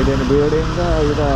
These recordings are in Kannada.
ಇದೇನು ಬಿಲ್ಡಿಂಗ್ ಇದು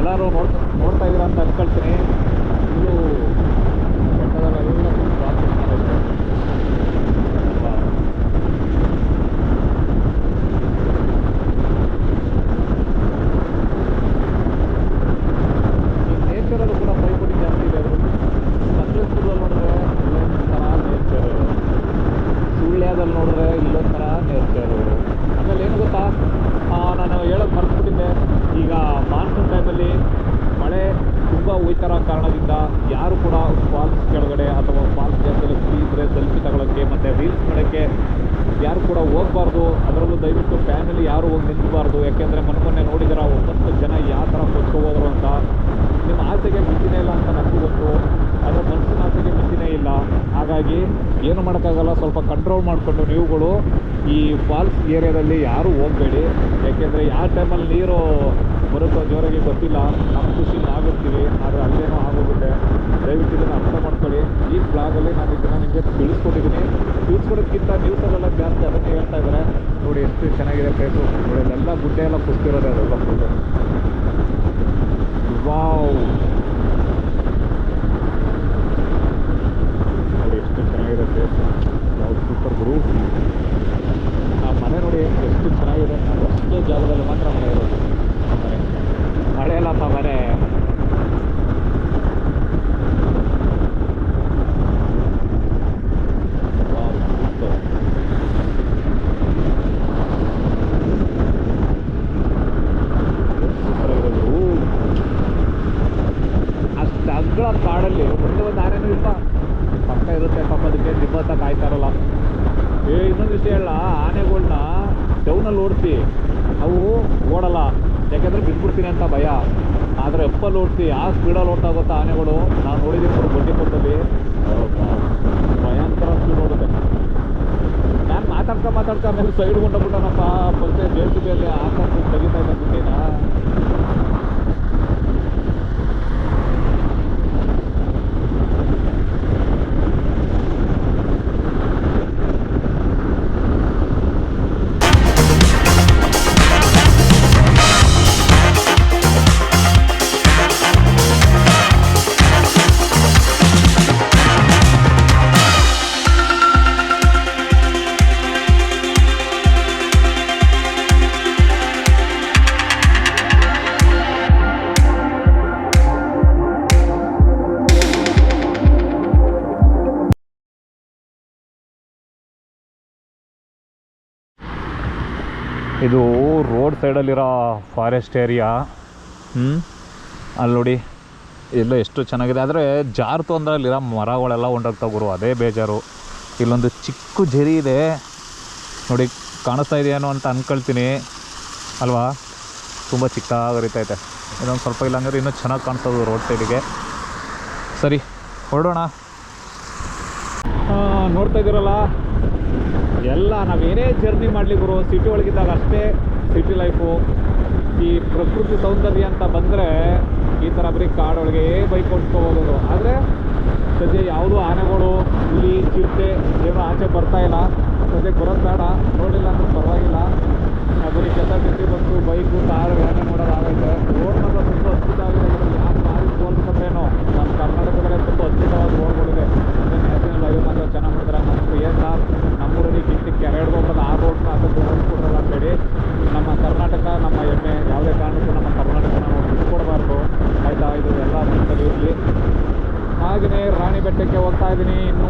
ಎಲ್ಲರೂ ನೋಡ್ತಾ ನೋಡ್ತಾ ಇದ್ದೀರಾ ಅಂತ ಅನ್ಕೊಳ್ತೀನಿ ಇದು ಬೆಟ್ಟದಲ್ಲೆಲ್ಲ full ಸುಳ್ಳ್ಯದಲ್ಲಿ ಮಾಡೈತೆ. ಅಲ್ವಾ? ಈ ನೇಚರಲ್ಲೂ ಕೂಡ ಪೈಪೋಟಿ ಜಾಸ್ತಿ ಇದೆ ಅದ್ರಲ್ಲಿ ಸಕಲೇಶ್ಪುರದಲ್ಲಿ ನೋಡಿದ್ರೆ ಇಲ್ಲೊಂದು ಥರ ನೇಚರು ಸುಳ್ಯದಲ್ಲಿ ನೋಡಿದ್ರೆ ಇಲ್ಲೊಂದು ಥರ ನೇಚರು ಆಮೇಲೆ ಏನು ಗೊತ್ತಾ ಆ, ನಾನು ಹೇಳೋದು ಮರ್ತ್ಬಿಟ್ಟಿದ್ದೆ ಈಗ ಮಾನ್ಸೂನ್ ಟೈಮಲ್ಲಿ ಮಳೆ ತುಂಬ ಹೋಯ್ತಾರ ಕಾರಣದಿಂದ ಯಾರು ಕೂಡ ಫಾಲ್ಸ್ ಕೆಳಗಡೆ ಅಥವಾ ಫಾಲ್ಸ್ ಜಾಗದಲ್ಲಿ ಫ್ರೀ ಇದ್ದರೆ ಸೆಲ್ಫಿ ತಗೊಳ್ಳೋಕ್ಕೆ ಮತ್ತು ರೀಲ್ಸ್ ಮಾಡೋಕ್ಕೆ ಯಾರು ಕೂಡ ಹೋಗಬಾರ್ದು, ಅದರಲ್ಲೂ ದಯವಿಟ್ಟು ಫ್ಯಾಮಿಲಿ ಯಾರು ಹೋಗಿ ನಿಂತಬಾರ್ದು. ಯಾಕೆಂದರೆ ಮೊನ್ನೆ ನೋಡಿದಿರ ಒಂಬತ್ತು ಜನ ಯಾವ ಥರ ಹೋದ್ರು ಅಂತ. ನಿಮ್ಮ ಆಸೆಗೆ ಮಿತಿನೇ ಇಲ್ಲ ಅಂತ ನನಗೂ ಗೊತ್ತು. ಆದರೆ ಮನಸ್ಸಿನ ಆಸೆಗೆ ಮಿತಿನೇ ಇಲ್ಲ. ಹಾಗಾಗಿ ಏನು ಮಾಡೋಕ್ಕಾಗಲ್ಲ, ಸ್ವಲ್ಪ ಕಂಟ್ರೋಲ್ ಮಾಡಿಕೊಂಡು ನೀವುಗಳು ಈ ಫಾಲ್ಸ್ ಏರಿಯಾದಲ್ಲಿ ಯಾರೂ ಹೋಗಬೇಡಿ. ಯಾಕೆಂದರೆ ಯಾವ ಟೈಮಲ್ಲಿ ನೀರು ಬರುತ್ತೋ ಜೋರಾಗಿ ಗೊತ್ತಿಲ್ಲ. ನಮ್ಮ ಖುಷಿಯಿಂದ ಆಗುತ್ತೀವಿ. ಆದರೆ ಅಲ್ಲೇನೋ ಆಗೋಗುತ್ತೆ. ದಯವಿಟ್ಟು ಇದನ್ನು ಅರ್ಥ ಮಾಡ್ಕೊಳ್ಳಿ. ಈ ಬ್ಲಾಗಲ್ಲಿ ನಾನು ಇದನ್ನು ನಿಮಗೆ ತಿಳಿಸ್ಕೊಟ್ಟಿದ್ದೀನಿ que la de ಬಿಟ್ಬಿಡ್ತೀನಿ ಅಂತ ಭಯ. ಆದರೆ ಎಪ್ಪಲ್ಲಿ ಓಡಿಸಿ ಆ ಸ್ಪೀಡಲ್ಲಿ ಓಡ್ತಾ ಗೊತ್ತಾ ಆನೆಗಳು? ನಾನು ನೋಡಿದ್ದೀನಿ ನೋಡಿ ಬಂಡೀಪುರದಲ್ಲಿ ಭಯಂಕರ ಸ್ಪೀಡ್ ಓಡುತ್ತೆ. ನಾನು ಮಾತಾಡ್ಕೊ ಮಾತಾಡ್ಕೊ ಆಮೇಲೆ ಸೈಡ್ ಕೊಂಡೋಗ್ಬಿಟ್ಟನಪ್ಪ ಮತ್ತೆ ಜೆ ಸಿ ಬಿಯಲ್ಲಿ ಹಾಕೊಂಡು ತೆಗಿತಾ ಇದ್ದ ಇದು ರೋಡ್ ಸೈಡಲ್ಲಿರೋ ಫಾರೆಸ್ಟ್ ಏರಿಯಾ. ಹ್ಞೂ ಅಲ್ಲಿ ನೋಡಿ. ಎಲ್ಲ ಎಷ್ಟು ಚೆನ್ನಾಗಿದೆ. ಆದರೆ ಜಾರ್ತು ಅಂದರೆ ಅಲ್ಲಿರೋ ಮರಗಳೆಲ್ಲ ಹೊಂಡೋಗ್ತಾವೆ ಗುರು, ಅದೇ ಬೇಜಾರು. ಇಲ್ಲೊಂದು ಚಿಕ್ಕ ಜರಿ ಇದೆ. ನೋಡಿ, ಕಾಣಿಸ್ತಾ ಇದೆಯೇನೋ ಅಂತ ಅಂದ್ಕೊಳ್ತೀನಿ ಅಲ್ವಾ? ತುಂಬ ಚಿಕ್ಕದಾಗಿ ಹರಿತೈತೆ ಇನ್ನೊಂದು ಸ್ವಲ್ಪ ಇಲ್ಲ ಅಂದರೆ ಇನ್ನೂ ಚೆನ್ನಾಗಿ ಕಾಣಿಸ್ತದೆ ರೋಡ್ ಸೈಡಿಗೆ. ಸರಿ, ಹೊರಡೋಣ. ನೋಡ್ತಾ ಇದ್ದೀರಲ್ಲ? ಎಲ್ಲ ನಾವೇನೇ ಜರ್ನಿ ಮಾಡಲಿಕ್ಕೆ ಗುರು ಸಿಟಿ ಒಳಗಿದ್ದಾಗ ಅಷ್ಟೇ ಸಿಟಿ ಲೈಫು ಈ ಪ್ರಕೃತಿ ಸೌಂದರ್ಯ ಅಂತ ಬಂದರೆ ಈ ಥರ ಬರೀ ಕಾಡೊಳಗೆ ಬೈಕ್ ಓಡಿಸ್ಕೊ ಹೋಗೋದು ಆದರೆ ಸದ್ಯ ಯಾವುದೂ ಆನೆಗಳು, ಹುಲಿ ಚಿರತೆ ಏನೋ ಆಚೆ ಬರ್ತಾ ಇಲ್ಲ. ಸದ್ಯಕ್ಕೆ ಬರೋದು ಬೇಡ ನೋಡಿಲ್ಲ ಅಂದ್ರೆ ಪರವಾಗಿಲ್ಲ ಆ ಬರೀ ಕೆಸ ಬಿಸಿ ಬಂತು ಬೈಕು ಕಾರು ಏನೇ ನೋಡೋದಾಗೈತೆ ರೋಡ್ ಮಾತ್ರ ತುಂಬ ಅದ್ಭುತವಾಗಿದೆ ಯಾರು ಗಾಡಿ ಹೋಲ್ಬೇಕಂದ್ರೇನೋ ನಮ್ಮ ಕರ್ನಾಟಕದಲ್ಲಿ ತುಂಬ ಅದ್ಭುತವಾದ ರೋಡ್ಗಳಿದೆ ನ್ಯಾಷನಲ್ ಹೈವೇ ಮಾತ್ರ ಚೆನ್ನಾಗಿ ಮಾಡಿದ್ರೆ ನಮ್ಮದು ಏನು ಸರ್ ನಮ್ಮೂರಲ್ಲಿ ಕಿಂಟಿ ಕೆರೆ ಹಿಡ್ಕೊಂಡ್ರೆ ಆ ರೋಡ್ನ ಅದಕ್ಕೆ ಹೋಗ್ಬಿಡ್ರಲ್ಲ ಅಂತೇಳಿ ನಮ್ಮ ಕರ್ನಾಟಕ ನಮ್ಮ ಹೆಮ್ಮೆ ಯಾವುದೇ ಕಾರಣಕ್ಕೂ ನಮ್ಮ ಕರ್ನಾಟಕನ ನಾವು ಬಿಟ್ಕೊಡ್ಬಾರ್ದು ಆಯಿತಾ ಇದು ಎಲ್ಲ ಮನಸ್ಸಲ್ಲಿ ಇರಲಿ ಹಾಗೆಯೇ ರಾಣಿ ಬೆಟ್ಟಕ್ಕೆ ಹೋಗ್ತಾ ಇದ್ದೀನಿ. ಇನ್ನೂ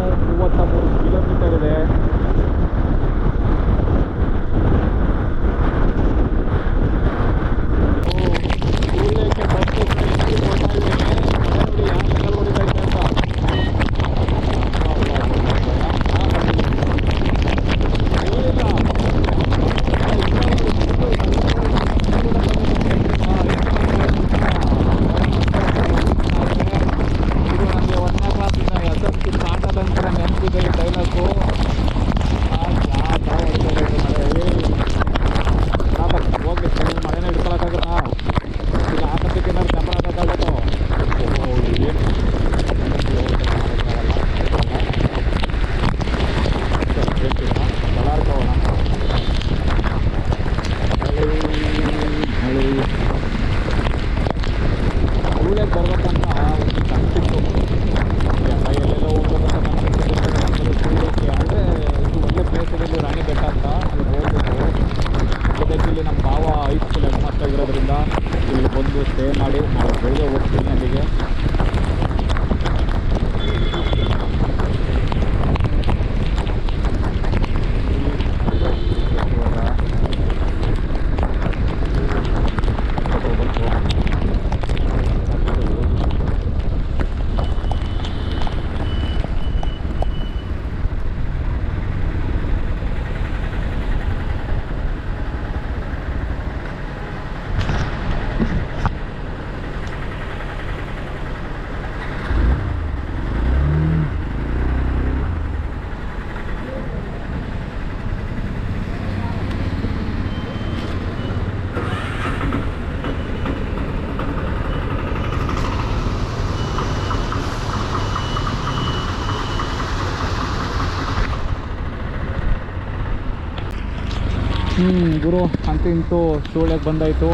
ಗುರು ಅಂತೂ ಇಂತೂ ಸೂಳ್ಯಕ್ಕೆ ಬಂದಾಯಿತು.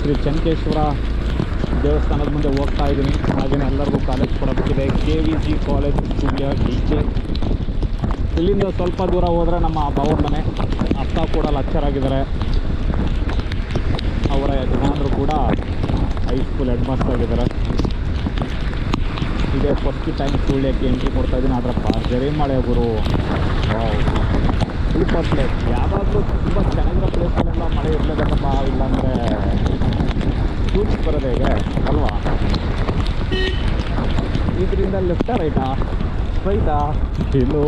ಶ್ರೀ ಚನ್ಕೇಶ್ವರ ದೇವಸ್ಥಾನದ ಮುಂದೆ ಹೋಗ್ತಾ ಇದ್ದೀನಿ. ಹಾಗೆಯೇ ಎಲ್ಲರಿಗೂ ಕಾಲೇಜ್ ಕೂಡ ಬಿಟ್ಟಿದೆ K V G college Sullia D ಇಲ್ಲಿಂದ ಸ್ವಲ್ಪ ದೂರ ಹೋದರೆ ನಮ್ಮ ಭಾವನ ಮನೆ ಅಪ್ಪ ಕೂಡ ಲಚ್ಚರಾಗಿದ್ದಾರೆ ಅವರ ಯಜಮಾನರು ಕೂಡ ಹೈಸ್ಕೂಲ್ ಹೆಡ್ ಮಾಸ್ಟರ್ ಆಗಿದ್ದಾರೆ. ಇದೇ ಫಸ್ಟ್ ಟೈಮ್ ಸುಳ್ಯಕ್ಕೆ ಎಂಟ್ರಿ ಕೊಡ್ತಾ ಇದ್ದೀನಿ. ಆದರೆ ಪಾರ್ಜರಿ ಮಳೆ ಗುರು. ಸೂಪರ್ ಪ್ಲೇಸ್ ಯಾವಾಗಲೂ ತುಂಬ ಚೆನ್ನಾಗಿರೋ ಪ್ಲೇಸ್ಗಳೆಲ್ಲ ಮಳೆ ಇರಲೇಬೇಕಪ್ಪ ಇಲ್ಲಾಂದರೆ ಶೂಟ್ ಬರೋದು ಹೇಗೆ ಅಲ್ವಾ? ಇದರಿಂದ ಲೆಫ್ಟಾ ರೈಟಾ ಸ್ಟ್ರೈಟಾ ಎಲ್ಲೋ,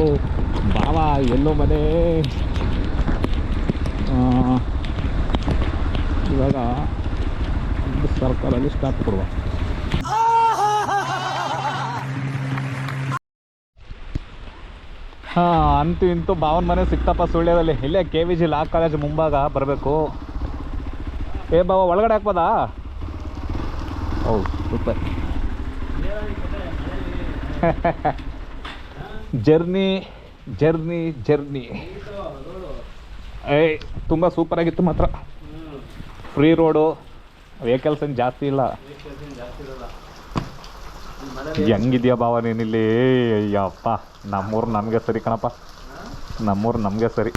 ಬಾವಾ, ಎಲ್ಲೋ ಮನೆ. ಇವಾಗ ಸರ್ಕಲಲ್ಲಿ ಸ್ಟಾರ್ಟ್ ಕೊಡುವ. ಹಾಂ, ಅಂತೂ ಇಂತೂ ಭಾವನ ಮನೆ ಸಿಕ್ತಪ್ಪ ಸುಳ್ಳ್ಯದಲ್ಲಿ ಇಲ್ಲೇ K V G law college ಮುಂಭಾಗ ಬರಬೇಕು. ಏ ಬಾಬಾ ಒಳಗಡೆ ಹಾಕ್ಬೋದಾ? ಓ ಸೂಪರ್ ಜರ್ನಿ ಜರ್ನಿ ಜರ್ನಿ. ಏಯ್, ತುಂಬ ಸೂಪರ್ ಆಗಿತ್ತು ಮಾತ್ರ. ಫ್ರೀ ರೋಡು ವೆಹಿಕಲ್ಸ್ ಏನು ಜಾಸ್ತಿ ಇಲ್ಲ. ಹೆಂಗಿದ್ಯಾ ಭಾವ ನೀನಿಲ್ಲಿ ಅಯ್ಯಪ್ಪ. ನಮ್ಮೂರು ನಮಗೆ ಸರಿ ಕಣಪ್ಪ. ನಮ್ಮೂರು ನಮಗೆ ಸರಿ.